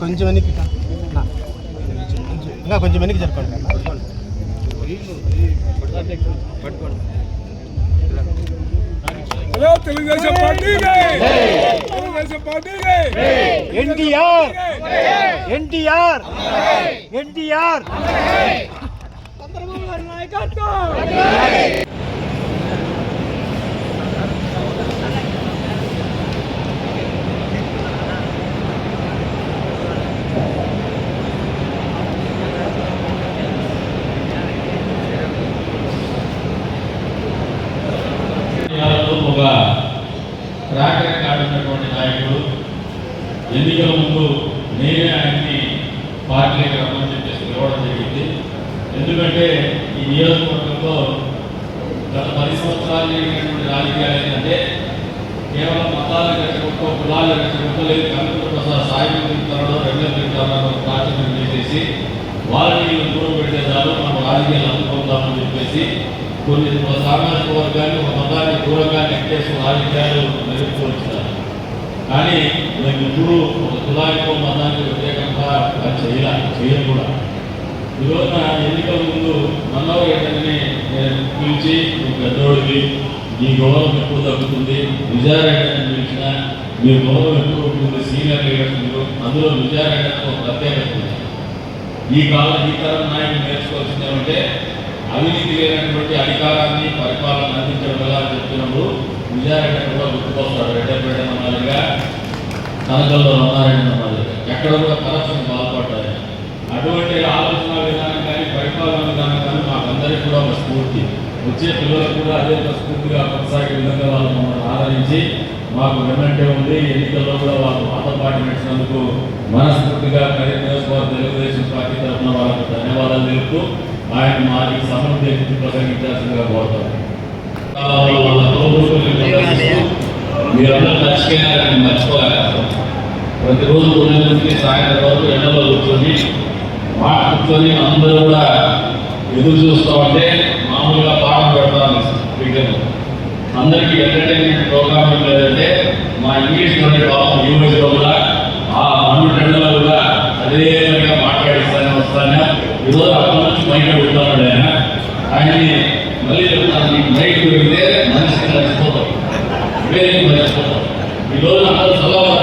కొంచెం వెనక్కి ఇంకా కొంచెం వెనక్కి జరపండి hello Telugu Desam party Telugu Desam party NTR. NTR. NTR. ఎన్నికల ముందు నేనే ఆయన్ని పార్టీకి రమ్మని చెప్పేసి పిలవడం జరిగింది. ఎందుకంటే ఈ నియోజకవర్గంలో గత పది సంవత్సరాలు జరిగినటువంటి రాజకీయాలు ఏంటంటే కేవలం మతాలు రెచ్చగొట్టో కులాలు రెచ్చగొట్టో లేదు. కంప్యూటర్ ప్రసాద్ సాయం తరలో రెండు తింటారో ప్రాచుర్యం చేసేసి వాళ్ళని దూరం పెడితే చాలు మనం రాజకీయాలు అందుకుందామని చెప్పేసి కొన్ని ఒక సామాజిక వర్గాన్ని ఒక మతాన్ని దూరంగా నెట్టేసి రాజకీయాలు నేర్చుకోవచ్చు కానీ మేము ఇప్పుడు ఒక కులానికో మతానికి వ్యతిరేకంగా అది చేయాలి చేయడం కూడా. ఈరోజున ఎన్నికల ముందు మన్నవ ఏంటని పిలిచి పెద్దోడికి మీ నీ గౌరవం ఎక్కువ తగ్గుతుంది విజయారెడ్డిని పిలిచిన మీ గౌరవం ఎక్కువ ఉంటుంది సీనియర్ లీడర్స్ మీరు. అందులో విజయారెడ్డి ఒక ప్రత్యేకత ఉంది. ఈ కాలం ఈ తరం నాయకులు నేర్చుకోవాల్సింది ఏమంటే అవినీతి లేనటువంటి అధికారాన్ని పరిపాలన అందించడం ఎలా చెప్పినప్పుడు విజయారెడ్డి కూడా గుర్తుకొస్తాడు. రెడ్డపేట అన్నమాదిరిగా కనకల్లో రమారెడ్డి అన్నమాదిరిగా ఎక్కడ కూడా కరప్షన్ బాధపడ్డారు అటువంటి ఆలోచన విధానం కానీ పరిపాలన విధానం కానీ మాకందరికీ కూడా ఒక స్ఫూర్తి. వచ్చే పిల్లలకు కూడా అదే ఒక స్ఫూర్తిగా కొనసాగే విధంగా వాళ్ళు మమ్మల్ని ఆదరించి మాకు వెన్నంటే ఉంది. ఎన్నికల్లో కూడా వాళ్ళు మాతో పాటు నడిచినందుకు మనస్ఫూర్తిగా నియోజకవర్గ తెలుగుదేశం పార్టీ తరఫున వాళ్ళకు ధన్యవాదాలు తెలుపుతూ ఆయన మాది సమృద్ధి ప్రసంగించాల్సిందిగా కోరుతాం మీరందరూ మర్చిపోయినారని మర్చిపోలేకపోతాం ప్రతిరోజు ఉదయం నుంచి సాయంత్రం వరకు ఎండలో కూర్చొని మాట కూర్చొని అందరూ కూడా ఎదురు చూస్తామంటే మామూలుగా పాఠం పెడతాను స్పీకర్. అందరికీ ఎంటర్టైన్మెంట్ ప్రోగ్రామ్ లేదంటే మా ఇంగ్లీష్లోనే పాపం ఈ కూడా ఆ మండు ఎండలో కూడా అదే విధంగా మాట్లాడిస్తానే వస్తానే. ఈరోజు అక్కడ నుంచి మైక్ అడుగుతున్నాడు ఆయన. ఆయన్ని మళ్ళీ చెప్తాను నీకు మైక్ పెడితే మనిషికి నచ్చిపోతాం వెరీ మచ్ ఈరోజు అందరూ సలహా